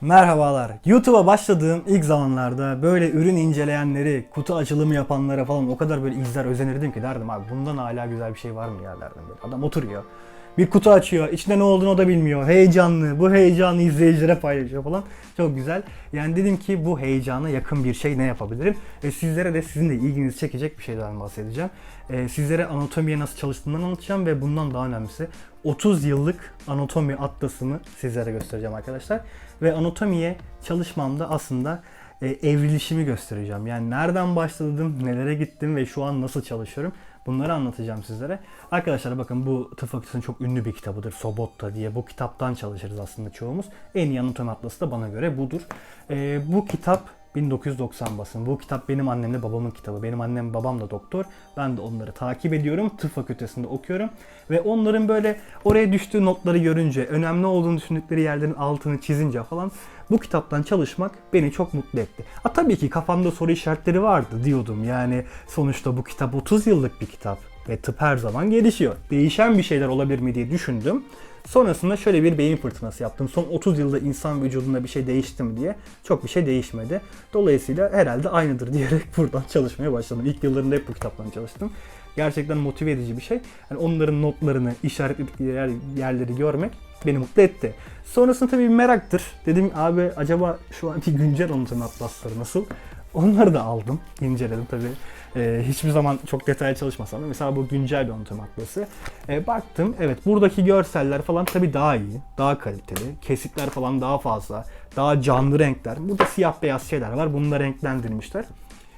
Merhabalar. YouTube'a başladığım ilk zamanlarda böyle ürün inceleyenleri, kutu açılımı yapanlara falan o kadar böyle izler özenirdim ki derdim abi bundan hala güzel bir şey var mı ya derdim böyle. Adam oturuyor. Bir kutu açıyor. içinde ne olduğunu o da bilmiyor. Heyecanlı. Bu heyecanı izleyicilere paylaşıyor falan. Çok güzel. Yani dedim ki bu heyecana yakın bir şey ne yapabilirim? E, sizlere de sizin de ilginizi çekecek bir şeyden bahsedeceğim. E, sizlere anatomiye nasıl çalıştığından anlatacağım ve bundan daha önemlisi 30 yıllık anatomi atlasımı sizlere göstereceğim arkadaşlar. Ve anatomiye çalışmamda aslında e, evrilişimi göstereceğim. Yani nereden başladım, nelere gittim ve şu an nasıl çalışıyorum bunları anlatacağım sizlere. Arkadaşlar bakın bu tıp fakültesinin çok ünlü bir kitabıdır. Sobotta diye. Bu kitaptan çalışırız aslında çoğumuz. En iyi anatomi atlası da bana göre budur. E, bu kitap 1990 basın. Bu kitap benim annemle babamın kitabı. Benim annem babam da doktor. Ben de onları takip ediyorum. Tıp fakültesinde okuyorum. Ve onların böyle oraya düştüğü notları görünce, önemli olduğunu düşündükleri yerlerin altını çizince falan bu kitaptan çalışmak beni çok mutlu etti. Ha, tabii ki kafamda soru işaretleri vardı diyordum. Yani sonuçta bu kitap 30 yıllık bir kitap ve tıp her zaman gelişiyor. Değişen bir şeyler olabilir mi diye düşündüm. Sonrasında şöyle bir beyin fırtınası yaptım. Son 30 yılda insan vücudunda bir şey değişti mi diye. Çok bir şey değişmedi. Dolayısıyla herhalde aynıdır diyerek buradan çalışmaya başladım. İlk yıllarında hep bu kitaptan çalıştım. Gerçekten motive edici bir şey. Yani onların notlarını, işaretledikleri yer, yerleri görmek beni mutlu etti. Sonrasında tabii bir meraktır. Dedim abi acaba şu anki güncel anatomi atlasları nasıl? Onları da aldım, inceledim tabii. Ee, hiçbir zaman çok detaylı çalışmasam da mesela bu güncel bir anatomi atlası. Ee, baktım evet buradaki görseller falan tabii daha iyi, daha kaliteli. Kesitler falan daha fazla, daha canlı renkler. Burada siyah beyaz şeyler var. Bunu da renklendirmişler.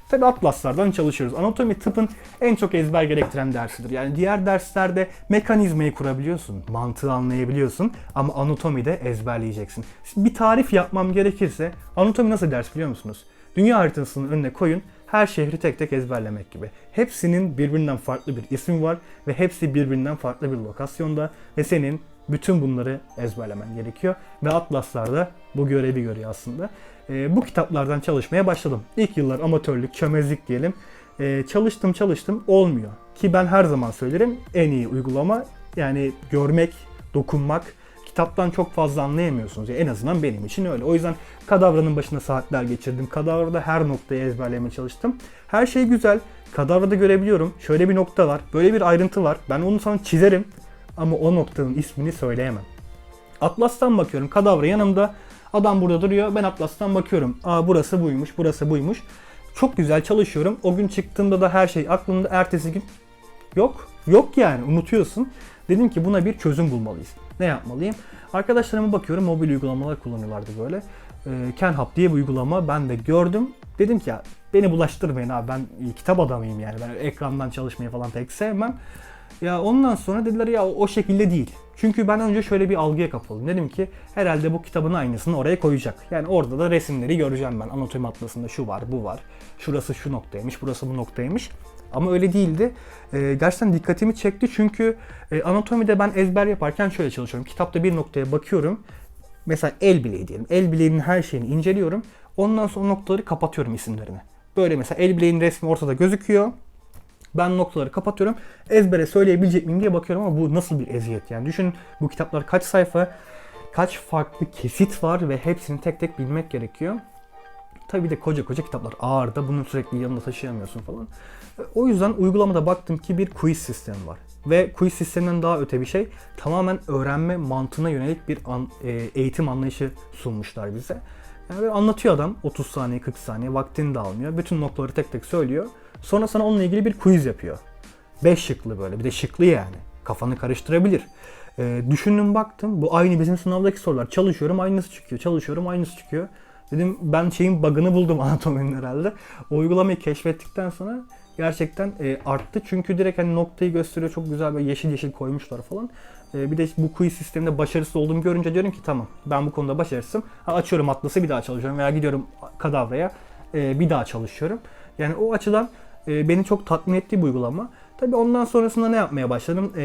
Tabi atlaslardan çalışıyoruz. Anatomi tıpın en çok ezber gerektiren dersidir. Yani diğer derslerde mekanizmayı kurabiliyorsun, mantığı anlayabiliyorsun ama anatomide ezberleyeceksin. Bir tarif yapmam gerekirse anatomi nasıl ders biliyor musunuz? Dünya haritasının önüne koyun, her şehri tek tek ezberlemek gibi. Hepsinin birbirinden farklı bir ismi var ve hepsi birbirinden farklı bir lokasyonda ve senin bütün bunları ezberlemen gerekiyor. Ve atlaslarda bu görevi görüyor aslında. Ee, bu kitaplardan çalışmaya başladım. İlk yıllar amatörlük, çömezlik diyelim. Ee, çalıştım çalıştım olmuyor. Ki ben her zaman söylerim en iyi uygulama yani görmek, dokunmak, kitaptan çok fazla anlayamıyorsunuz. Yani en azından benim için öyle. O yüzden kadavranın başında saatler geçirdim. Kadavrada her noktayı ezberlemeye çalıştım. Her şey güzel. Kadavrada görebiliyorum. Şöyle bir nokta var. Böyle bir ayrıntı var. Ben onu sana çizerim. Ama o noktanın ismini söyleyemem. Atlas'tan bakıyorum. Kadavra yanımda. Adam burada duruyor. Ben Atlas'tan bakıyorum. Aa burası buymuş, burası buymuş. Çok güzel çalışıyorum. O gün çıktığımda da her şey aklımda. Ertesi gün yok. Yok yani unutuyorsun. Dedim ki buna bir çözüm bulmalıyız. Ne yapmalıyım? Arkadaşlarıma bakıyorum mobil uygulamalar kullanıyorlardı böyle. Ee, KenHub diye bir uygulama ben de gördüm. Dedim ki ya beni bulaştırmayın abi ben kitap adamıyım yani. Ben ekrandan çalışmayı falan pek sevmem. Ya ondan sonra dediler ya o şekilde değil. Çünkü ben önce şöyle bir algıya kapıldım. Dedim ki herhalde bu kitabın aynısını oraya koyacak. Yani orada da resimleri göreceğim ben. Anatomi atlasında şu var, bu var. Şurası şu noktaymış, burası bu noktaymış. Ama öyle değildi. Ee, gerçekten dikkatimi çekti çünkü e, anatomide ben ezber yaparken şöyle çalışıyorum. Kitapta bir noktaya bakıyorum. Mesela el bileği diyelim. El bileğinin her şeyini inceliyorum. Ondan sonra o noktaları kapatıyorum isimlerini. Böyle mesela el bileğinin resmi ortada gözüküyor. Ben noktaları kapatıyorum. Ezbere söyleyebilecek miyim diye bakıyorum ama bu nasıl bir eziyet yani. Düşünün bu kitaplar kaç sayfa, kaç farklı kesit var ve hepsini tek tek bilmek gerekiyor. Tabii de koca koca kitaplar ağır da bunu sürekli yanında taşıyamıyorsun falan. O yüzden uygulamada baktım ki bir quiz sistemi var. Ve quiz sisteminden daha öte bir şey tamamen öğrenme mantığına yönelik bir an, e, eğitim anlayışı sunmuşlar bize. Yani anlatıyor adam 30 saniye 40 saniye vaktini de almıyor. Bütün noktaları tek tek söylüyor. Sonra sana onunla ilgili bir quiz yapıyor. 5 şıklı böyle bir de şıklı yani. Kafanı karıştırabilir. Ee, düşündüm baktım bu aynı bizim sınavdaki sorular. Çalışıyorum aynısı çıkıyor. Çalışıyorum aynısı çıkıyor. Dedim ben şeyin bug'ını buldum anatominin herhalde. O uygulamayı keşfettikten sonra gerçekten e, arttı. Çünkü direkt hani noktayı gösteriyor. Çok güzel böyle yeşil yeşil koymuşlar falan. E, bir de bu quiz sisteminde başarısız olduğumu görünce diyorum ki tamam ben bu konuda başarısızım. Ha, açıyorum atlası bir daha çalışıyorum veya gidiyorum kadavraya e, bir daha çalışıyorum. Yani o açıdan e, beni çok tatmin etti bu uygulama. Tabi ondan sonrasında ne yapmaya başladım? Ee,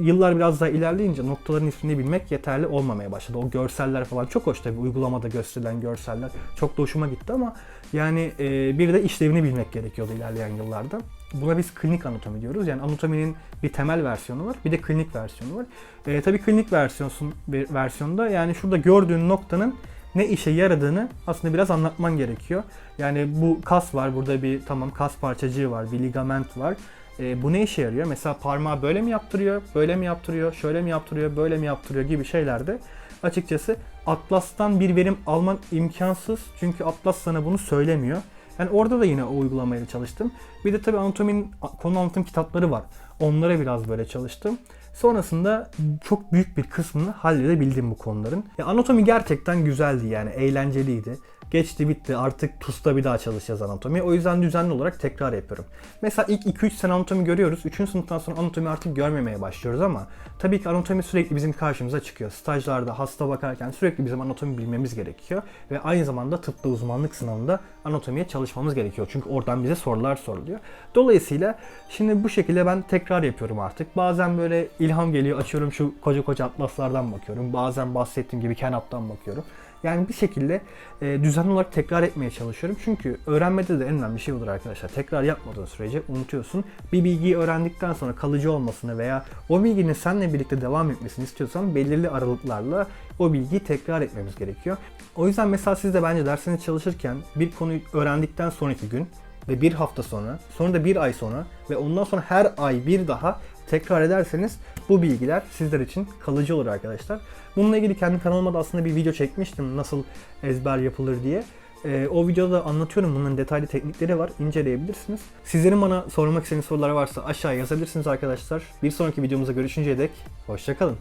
yıllar biraz daha ilerleyince noktaların ismini bilmek yeterli olmamaya başladı. O görseller falan çok hoş tabi uygulamada gösterilen görseller. Çok da hoşuma gitti ama yani e, bir de işlevini bilmek gerekiyordu ilerleyen yıllarda. Buna biz klinik anatomi diyoruz. Yani anatominin bir temel versiyonu var, bir de klinik versiyonu var. E, tabii klinik versiyon, versiyonda yani şurada gördüğün noktanın ne işe yaradığını aslında biraz anlatman gerekiyor. Yani bu kas var, burada bir tamam kas parçacığı var, bir ligament var. E, bu ne işe yarıyor? Mesela parmağı böyle mi yaptırıyor, böyle mi yaptırıyor, şöyle mi yaptırıyor, böyle mi yaptırıyor gibi şeylerde açıkçası Atlas'tan bir verim alman imkansız. Çünkü Atlas sana bunu söylemiyor. Yani orada da yine o uygulamaya çalıştım. Bir de tabii anatominin konu anlatım kitapları var. Onlara biraz böyle çalıştım. Sonrasında çok büyük bir kısmını halledebildim bu konuların. Ya anatomi gerçekten güzeldi yani eğlenceliydi. Geçti bitti artık TUS'ta bir daha çalışacağız anatomi. O yüzden düzenli olarak tekrar yapıyorum. Mesela ilk 2-3 sene anatomi görüyoruz. 3. sınıftan sonra anatomi artık görmemeye başlıyoruz ama tabii ki anatomi sürekli bizim karşımıza çıkıyor. Stajlarda hasta bakarken sürekli bizim anatomi bilmemiz gerekiyor. Ve aynı zamanda tıpta uzmanlık sınavında anatomiye çalışmamız gerekiyor. Çünkü oradan bize sorular soruluyor. Dolayısıyla şimdi bu şekilde ben tekrar yapıyorum artık. Bazen böyle ilham geliyor açıyorum şu koca koca atlaslardan bakıyorum. Bazen bahsettiğim gibi Kenap'tan bakıyorum. Yani bir şekilde e, düzenli olarak tekrar etmeye çalışıyorum. Çünkü öğrenmede de en önemli şey budur arkadaşlar. Tekrar yapmadığın sürece unutuyorsun. Bir bilgiyi öğrendikten sonra kalıcı olmasını veya o bilginin seninle birlikte devam etmesini istiyorsan belirli aralıklarla o bilgiyi tekrar etmemiz gerekiyor. O yüzden mesela siz de bence dersiniz çalışırken bir konuyu öğrendikten sonraki gün ve bir hafta sonra, sonra da bir ay sonra ve ondan sonra her ay bir daha tekrar ederseniz bu bilgiler sizler için kalıcı olur arkadaşlar. Bununla ilgili kendi kanalıma da aslında bir video çekmiştim nasıl ezber yapılır diye. Ee, o videoda anlatıyorum bunların detaylı teknikleri var inceleyebilirsiniz. Sizlerin bana sormak istediğiniz sorular varsa aşağıya yazabilirsiniz arkadaşlar. Bir sonraki videomuzda görüşünceye dek hoşçakalın.